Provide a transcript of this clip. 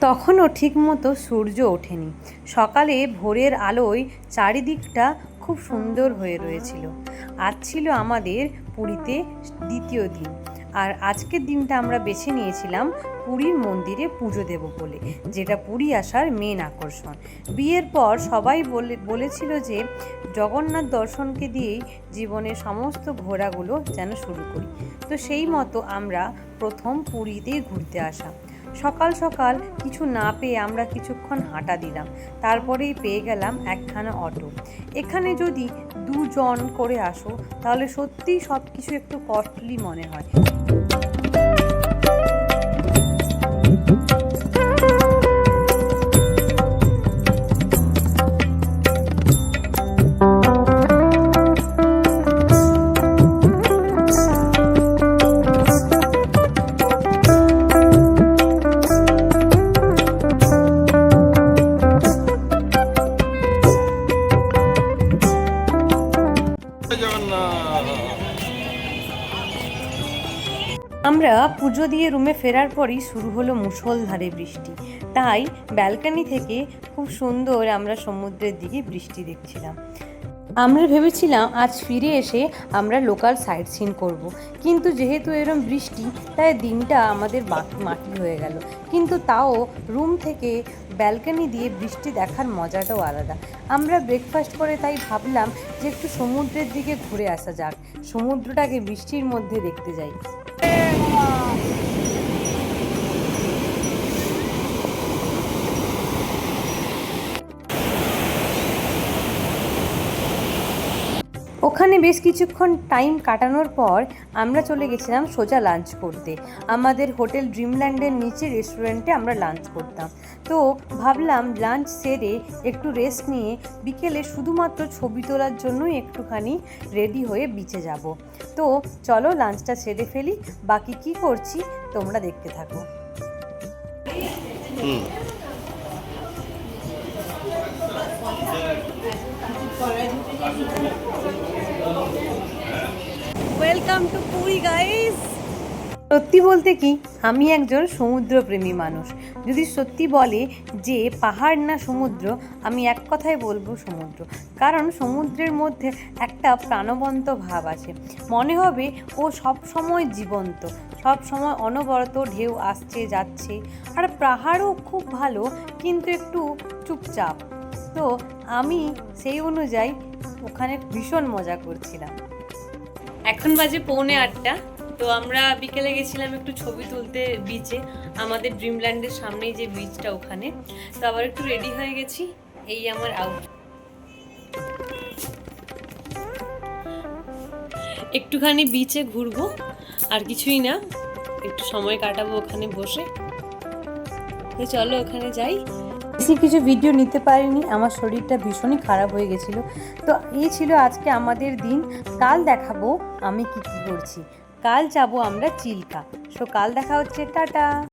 তখনও ঠিকমতো সূর্য ওঠেনি। সকালে ভোরের আলোয় চারিদিকটা খুব সুন্দর হয়ে রয়েছিল। আজ ছিল আমাদের পুরীতে দ্বিতীয় দিন। আর আজকের দিনটা আমরা বেছে নিয়েছিলাম পুরীর মন্দিরে পুজো দেব বলে, যেটা পুরী আসার মেন আকর্ষণ। বিয়ের পর সবাই বলে, বলেছিল যে জগন্নাথ দর্শনকে দিয়েই জীবনের সমস্ত ঘোরাগুলো যেন শুরু করি। তো সেই মতো আমরা প্রথম পুরীতেই ঘুরতে আসা। সকাল সকাল কিছু না পেয়ে আমরা কিছুক্ষণ হাঁটা দিলাম। তারপরেই পেয়ে গেলাম একখানা অটো। এখানে যদি দুজন করে আসো, তাহলে সত্যিই সব কিছু একটু কস্টলি মনে হয়। আমরা পুজো দিয়ে রুমে ফেরার পরই শুরু হলো মুষলধারে বৃষ্টি। তাই ব্যালকনি থেকে খুব সুন্দর আমরা সমুদ্রের দিকে বৃষ্টি দেখছিলাম। আমরা ভেবেছিলাম আজ ফিরে এসে আমরা লোকাল সাইট সিন করব। কিন্তু যেহেতু এরম বৃষ্টি, তাই দিনটা আমাদের মাটি হয়ে গেল। কিন্তু তাও রুম থেকে ব্যালকনি দিয়ে বৃষ্টি দেখার মজাটাও আলাদা। আমরা ব্রেকফাস্ট করে তাই ভাবলাম যে একটু সমুদ্রের দিকে ঘুরে আসা যাক। সমুদ্রটাকে বৃষ্টির মধ্যে দেখতে যাই। ওখানে বেশ কিছুক্ষণ টাইম কাটানোর পর আমরা চলে গেছিলাম সোজা লাঞ্চ করতে। আমাদের হোটেল ড্রিমল্যান্ডের নিচে রেস্টুরেন্টে আমরা লাঞ্চ করতাম। তো ভাবলাম লাঞ্চ সেরে একটু রেস্ট নিয়ে বিকেলে শুধুমাত্র ছবি তোলার জন্যই একটুখানি রেডি হয়ে বিচে যাব। তো চলো লাঞ্চটা সেরে ফেলি, বাকি কি করছি তোমরা দেখতে থাকো। ওয়েলকাম টু পুরী গাইস সত্যি বলতে কি, আমি একজন সমুদ্রপ্রেমী মানুষ। যদি সত্যি বলে যে পাহাড় না সমুদ্র, আমি এক কথায় বলব সমুদ্র। কারণ সমুদ্রের মধ্যে একটা প্রাণবন্ত ভাব আছে। মনে হবে ও সব সময় জীবন্ত সব সময় অনবরত ঢেউ আসছে, যাচ্ছে। আর পাহাড়ও খুব ভালো, কিন্তু একটু চুপচাপ। তো আমি সেই অনুযায়ী ওখানে ভীষণ মজা করছিলাম। এখন বাজে পৌনে আটটা। তো আমরা বিকেলে গেছিলাম একটু ছবি তুলতে বিচে আমাদের ড্রিমল্যান্ডের সামনেই যে বিচটা ওখানে। তো আবার একটু রেডি হয়ে গেছি, এই আমার আউট একটুখানি বিচে ঘুরবো, আর কিছুই না, একটু সময় কাটাবো ওখানে বসে। তো চলো ওখানে যাই। বেশি কিছু ভিডিও নিতে পারিনি, আমার শরীরটা ভীষণই খারাপ হয়ে গেছিল। তো এই ছিল আজকে আমাদের দিন। কাল দেখাবো আমি কি কি করছি। কাল যাব আমরা চিল্কা। সো কাল দেখা হচ্ছে, টাটা!